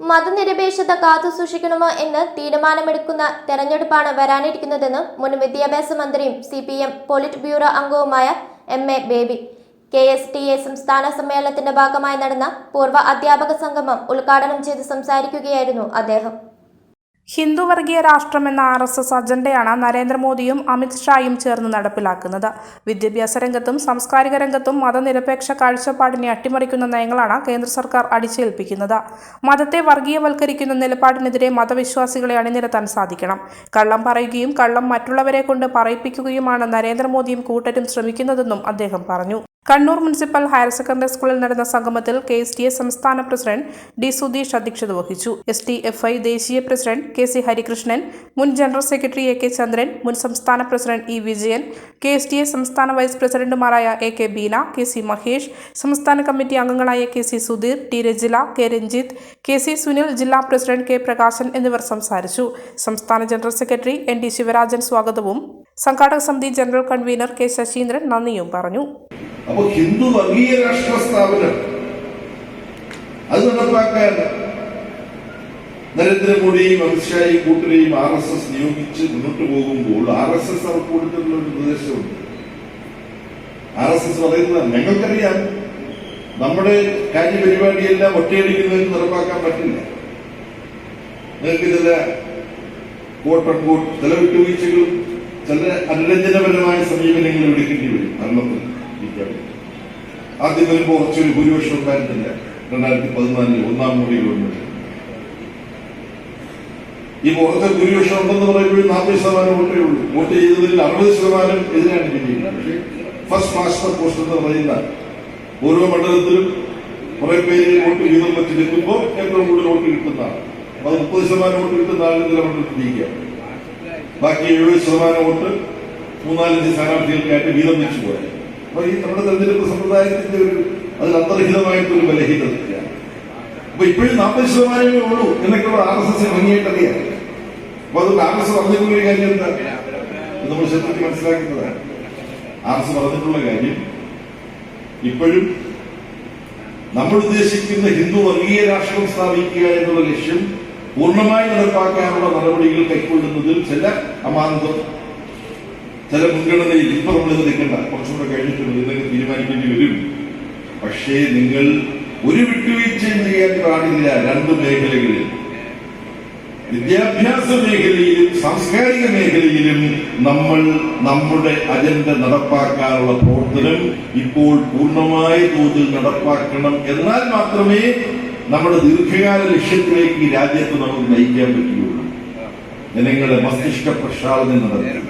മതനിരപേക്ഷത കാത്തുസൂക്ഷിക്കണമോ എന്ന് തീരുമാനമെടുക്കുന്ന തെരഞ്ഞെടുപ്പാണ് വരാനിരിക്കുന്നതെന്ന് മുൻ വിദ്യാഭ്യാസ മന്ത്രിയും C P M polit bureau അംഗവുമായ M A Baby. K S T A സംസ്ഥാന സമ്മേളനത്തിന്റെ ഭാഗമായി നടന്ന പൂർവ അധ്യാപക സംഗമം ഉദ്ഘാടനം ചെയ്ത് സംസാരിക്കുകയായിരുന്നു അദ്ദേഹം. ഹിന്ദു വർഗീയ രാഷ്ട്രമെന്ന ആർ എസ് എസ് അജണ്ടയാണ് നരേന്ദ്രമോദിയും അമിത് ഷായും ചേർന്ന് നടപ്പിലാക്കുന്നത്. വിദ്യാഭ്യാസ രംഗത്തും സാംസ്കാരിക രംഗത്തും മതനിരപേക്ഷ കാഴ്ചപ്പാടിനെ അട്ടിമറിക്കുന്ന നയങ്ങളാണ് കേന്ദ്ര സർക്കാർ അടിച്ചേൽപ്പിക്കുന്നത്. മതത്തെ വർഗീയവൽക്കരിക്കുന്ന നിലപാടിനെതിരെ മതവിശ്വാസികളെ അണിനിരത്താൻ സാധിക്കണം. കള്ളം പറയുകയും കള്ളം മറ്റുള്ളവരെ കൊണ്ട് പറയിപ്പിക്കുകയുമാണ് നരേന്ദ്രമോദിയും കൂട്ടരും ശ്രമിക്കുന്നതെന്നും അദ്ദേഹം പറഞ്ഞു. കണ്ണൂർ മുനിസിപ്പൽ ഹയർ സെക്കൻഡറി സ്കൂളിൽ നടന്ന സംഗമത്തിൽ കെ എസ് ടി എ സംസ്ഥാന പ്രസിഡന്റ് ഡി സുധീഷ് അധ്യക്ഷത വഹിച്ചു. എസ് ടി എഫ് ഐ ദേശീയ പ്രസിഡന്റ് കെ സി ഹരികൃഷ്ണൻ മുൻ general secretary A K Chandran മുൻ സംസ്ഥാന president E Vijayan K S T A സംസ്ഥാന വൈസ് പ്രസിഡന്റുമാരായ A K Beena K C Mahesh സംസ്ഥാന കമ്മിറ്റി അംഗങ്ങളായ K C Sudheer T Rajila K Ranjith K C Sunil ജില്ലാ president K Prakashan എന്നിവർ സംസാരിച്ചു. സംസ്ഥാന general secretary N D Sivarajan സ്വാഗതവും സംഘാടക സമിതി ജനറൽ കൺവീനർ കെ ശശീന്ദ്രൻ നന്ദിയും പറഞ്ഞു. അപ്പൊ ഹിന്ദു വർഗീയ രാഷ്ട്ര സ്ഥാപനം. അത് നടപ്പാക്കാൻ നരേന്ദ്രമോദിയും അമിത്ഷായും കൂട്ടരെയും ആർ എസ് എസ് നിയോഗിച്ച് മുന്നോട്ട് പോകുമ്പോൾ ആർ എസ് എസ് അവർക്ക് കൊടുത്തിട്ടുള്ള ഒരു നിർദ്ദേശമുണ്ട്. ആർ എസ് എസ് പറയുന്നത് ഞങ്ങൾക്കറിയാം. നമ്മുടെ കാര്യപരിപാടിയെല്ലാം ഒറ്റയടിക്കുന്നതിന് നടപ്പാക്കാൻ പറ്റില്ല. നിങ്ങൾക്ക് ചില കോട്ട് അൺകോട്ട് ചില വിട്ടുവീഴ്ചകളും ചില അനുരഞ്ജനപരമായ സമീപനങ്ങളും എടുക്കേണ്ടി വരും. നല്ല ആദ്യം വരുമ്പോൾ കുറച്ചൊരു ഭൂരിപക്ഷം ഉണ്ടായിരുന്നില്ല രണ്ടായിരത്തി പതിനാലിൽ ഒന്നാം മോഡി ഗവൺമെന്റ് ഈ പുറത്തെ ഭൂരിപക്ഷം ഉണ്ടെന്ന് പറയുമ്പോൾ നാൽപ്പത് ശതമാനം വോട്ടേ ഉള്ളൂ. വോട്ട് ചെയ്തതിൽ അറുപത് ശതമാനം എതിരാണ് ചെയ്യുന്നത് ഫസ്റ്റ് മാസ്റ്റർ പോസ്റ്റ് എന്ന് പറയുന്ന ഓരോ മണ്ഡലത്തിലും കുറെ പേര് വോട്ട് വീതം വെച്ച് നിൽക്കുമ്പോൾ ഏറ്റവും കൂടുതൽ വോട്ട് കിട്ടുന്ന അത് മുപ്പത് ശതമാനം വോട്ട് കിട്ടുന്ന ആളുകൾ ചില മണ്ഡലത്തിൽ ബാക്കി എഴുപത് ശതമാനം വോട്ട് മൂന്നാലഞ്ച് സ്ഥാനാർത്ഥികൾക്കായിട്ട് വീതം വെച്ചു പോയത് അപ്പൊ ഈ നമ്മുടെ തെരഞ്ഞെടുപ്പ് സമ്പ്രദായത്തിന്റെ ഒരു അതിൽ അന്തർഹിതമായിട്ടൊരു ബലഹീനതയാണ് അപ്പൊ ഇപ്പോഴും നാൽപ്പത് ശതമാനമേ ഉള്ളൂ എന്നൊക്കെയുള്ള ആർ എസ് എസ് ഭംഗിയായിട്ട് അറിയാം. അപ്പൊ അത് ആർ എസ് പറഞ്ഞിട്ടുള്ള കാര്യം എന്താ? നമ്മൾ ശ്രദ്ധിച്ച് മനസ്സിലാക്കുന്നതാണ് ആർ എസ് പറഞ്ഞിട്ടുള്ള കാര്യം ഇപ്പോഴും നമ്മൾ ഉദ്ദേശിക്കുന്ന ഹിന്ദു വർഗീയ രാഷ്ട്രം സ്ഥാപിക്കുക എന്നുള്ള ലക്ഷ്യം പൂർണമായി നടപ്പാക്കാനുള്ള നടപടികൾ കൈക്കൊള്ളുന്നതിൽ ചില അമാന്തം ചില മുൻഗണനയിൽ ഇപ്പൊ നമ്മൾ ഇത് നിൽക്കണ്ട. കുറച്ചുകൂടെ കഴിഞ്ഞിട്ടുണ്ട് ഇതൊക്കെ തീരുമാനിക്കേണ്ടി വരും. പക്ഷേ നിങ്ങൾ ഒരു വിട്ടുവീഴ്ചയും ചെയ്യാൻ പാടില്ല രണ്ട് മേഖലകളിൽ വിദ്യാഭ്യാസ മേഖലയിലും സാംസ്കാരിക മേഖലയിലും നമ്മൾ നമ്മുടെ അജണ്ട നടപ്പാക്കാനുള്ള പ്രവർത്തനം ഇപ്പോൾ പൂർണമായ തോതിൽ നടപ്പാക്കണം. എന്നാൽ മാത്രമേ നമ്മുടെ ദീർഘകാല ലക്ഷ്യത്തിലേക്ക് രാജ്യത്ത് നമുക്ക് നയിക്കാൻ പറ്റുകയുള്ളൂ. ജനങ്ങളുടെ മസ്തിഷ്ക പ്രക്ഷാളനം നടത്തും